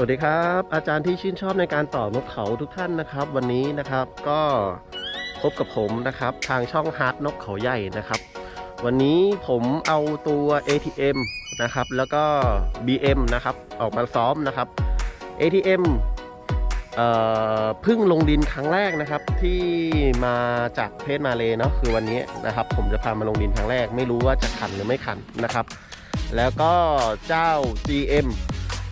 วัสดีครับ อาจารย์ที่ชื่นชอบในการต่อนกเขาทุกท่านนะครับ วันนี้นะครับก็พบกับผมนะครับ ทางช่องฮาร์ดนกเขาใหญ่นะครับ วันนี้ผมเอาตัว ATM นะครับ แล้วก็ BM นะครับ ออกมาซ้อมนะครับ ATM เอ่อพิ่งลงดินครั้งแรกนะครับที่มาจากประเทศมาเลยเนาะคือวันนี้นะครับ ผมจะพามาลงดินครั้งแรก ไม่รู้ว่าจะขันหรือไม่ขันนะครับ แล้วก็เจ้า GM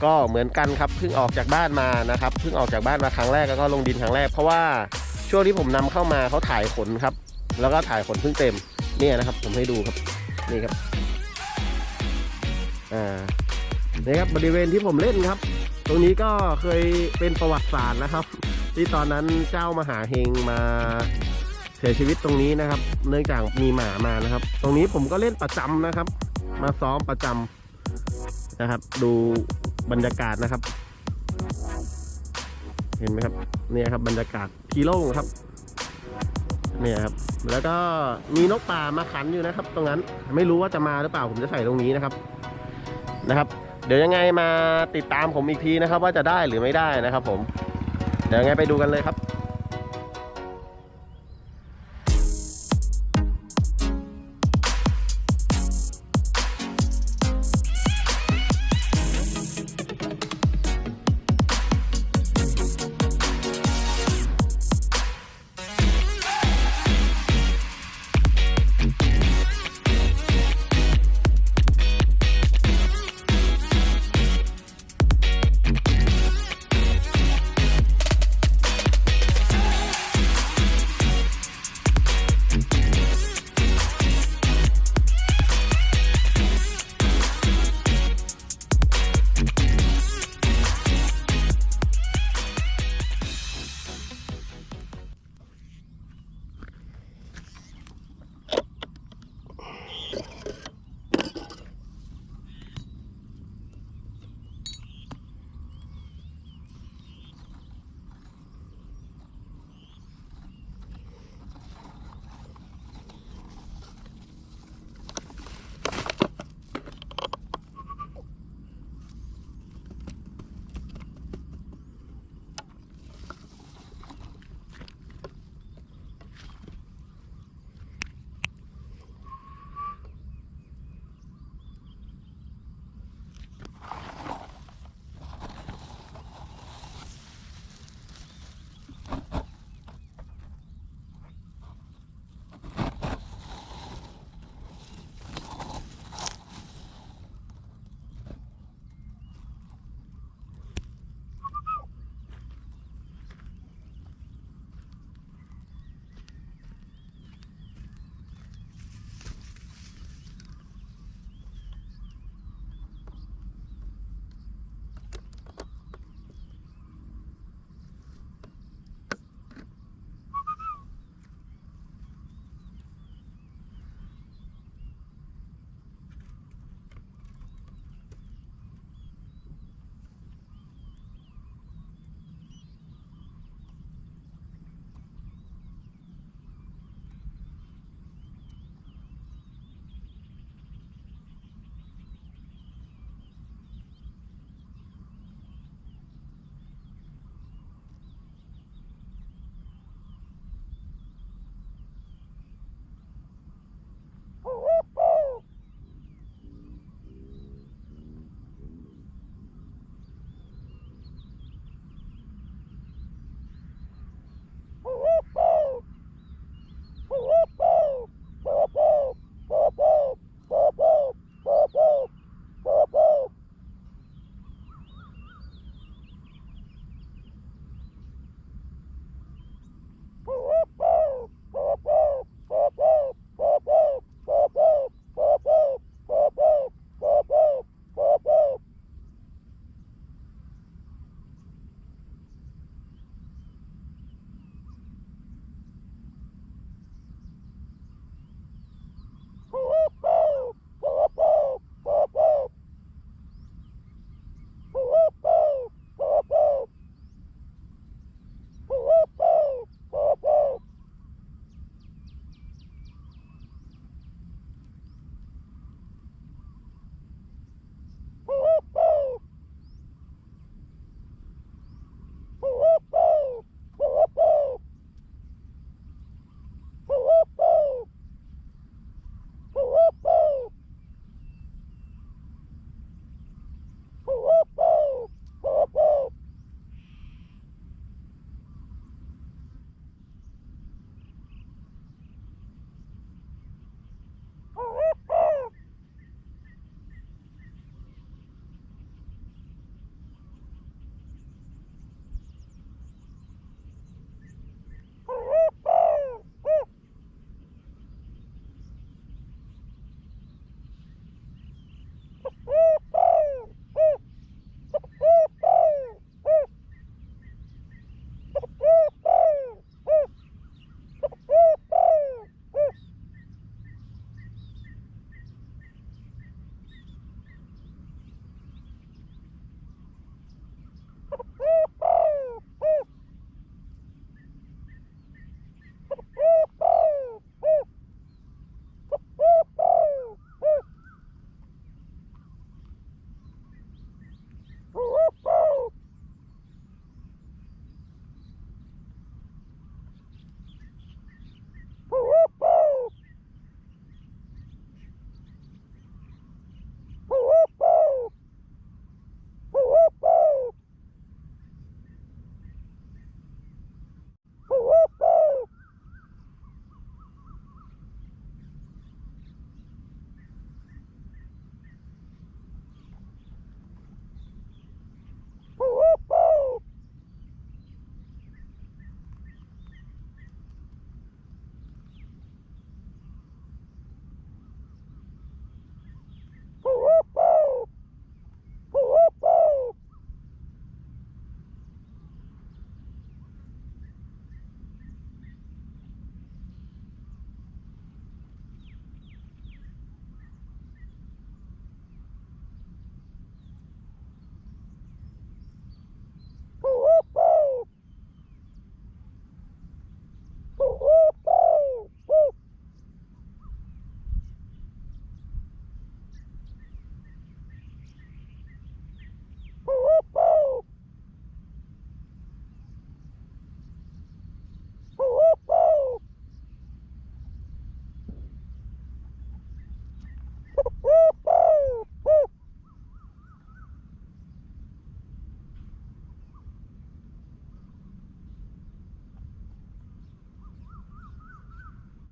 ก็เหมือนกันครับเพิ่งออกจากบ้านมานะครับเพิ่งออกจากบ้านมาครั้งแรกแล้วก็ลงดินครั้งแรก เพราะว่าช่วงที่ผมนำเข้ามาเขาถ่ายขนครับ แล้วก็ถ่ายขนเพิ่งเต็มเนี่ยนะครับ ผมให้ดูครับนี่ครับอ่านี่ครับบริเวณที่ผมเล่นครับ ตรงนี้ก็เคยเป็นประวัติศาสตร์นะครับ ที่ตอนนั้นเจ้ามหาเฮงมาเสียชีวิตตรงนี้นะครับ เนื่องจากมีหมามานะครับ ตรงนี้ผมก็เล่นประจำนะครับ มาซ้อมประจำนะครับ ดู บรรยากาศนะครับ เห็นไหมครับเนี่ยครับบรรยากาศทีโล่งครับเนี่ยครับแล้วก็มีนกป่ามาขันอยู่นะครับ ตรงนั้นไม่รู้ว่าจะมาหรือเปล่าผมจะใส่ตรงนี้นะครับนะครับ เดี๋ยวยังไงมาติดตามผมอีกทีนะครับ ว่าจะได้หรือไม่ได้นะครับ ผม เดี๋ยวยังไงไปดูกันเลยครับ